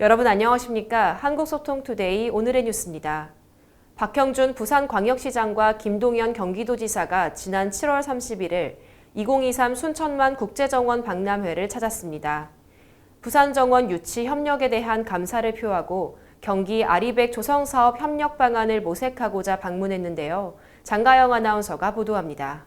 여러분 안녕하십니까? 한국소통투데이 오늘의 뉴스입니다. 박형준 부산광역시장과 김동연 경기도지사가 지난 7월 31일 2023 순천만 국제정원 박람회를 찾았습니다. 부산정원 유치 협력에 대한 감사를 표하고 경기 아리백 조성사업 협력 방안을 모색하고자 방문했는데요. 장가영 아나운서가 보도합니다.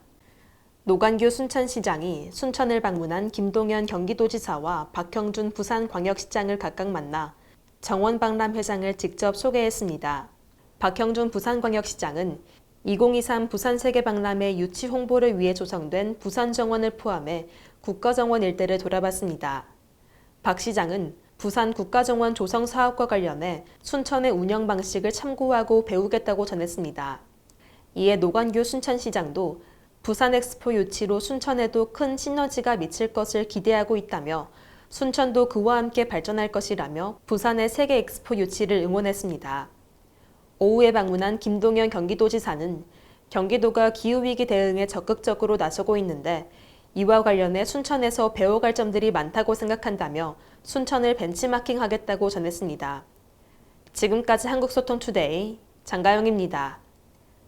노관규 순천시장이 순천을 방문한 김동연 경기도지사와 박형준 부산광역시장을 각각 만나 정원박람 회장을 직접 소개했습니다. 박형준 부산광역시장은 2023 부산세계박람회 유치 홍보를 위해 조성된 부산정원을 포함해 국가정원 일대를 돌아봤습니다. 박 시장은 부산 국가정원 조성 사업과 관련해 순천의 운영 방식을 참고하고 배우겠다고 전했습니다. 이에 노관규 순천시장도 부산 엑스포 유치로 순천에도 큰 시너지가 미칠 것을 기대하고 있다며 순천도 그와 함께 발전할 것이라며 부산의 세계 엑스포 유치를 응원했습니다. 오후에 방문한 김동연 경기도지사는 경기도가 기후위기 대응에 적극적으로 나서고 있는데 이와 관련해 순천에서 배워갈 점들이 많다고 생각한다며 순천을 벤치마킹 하겠다고 전했습니다. 지금까지 한국소통투데이 장가영입니다.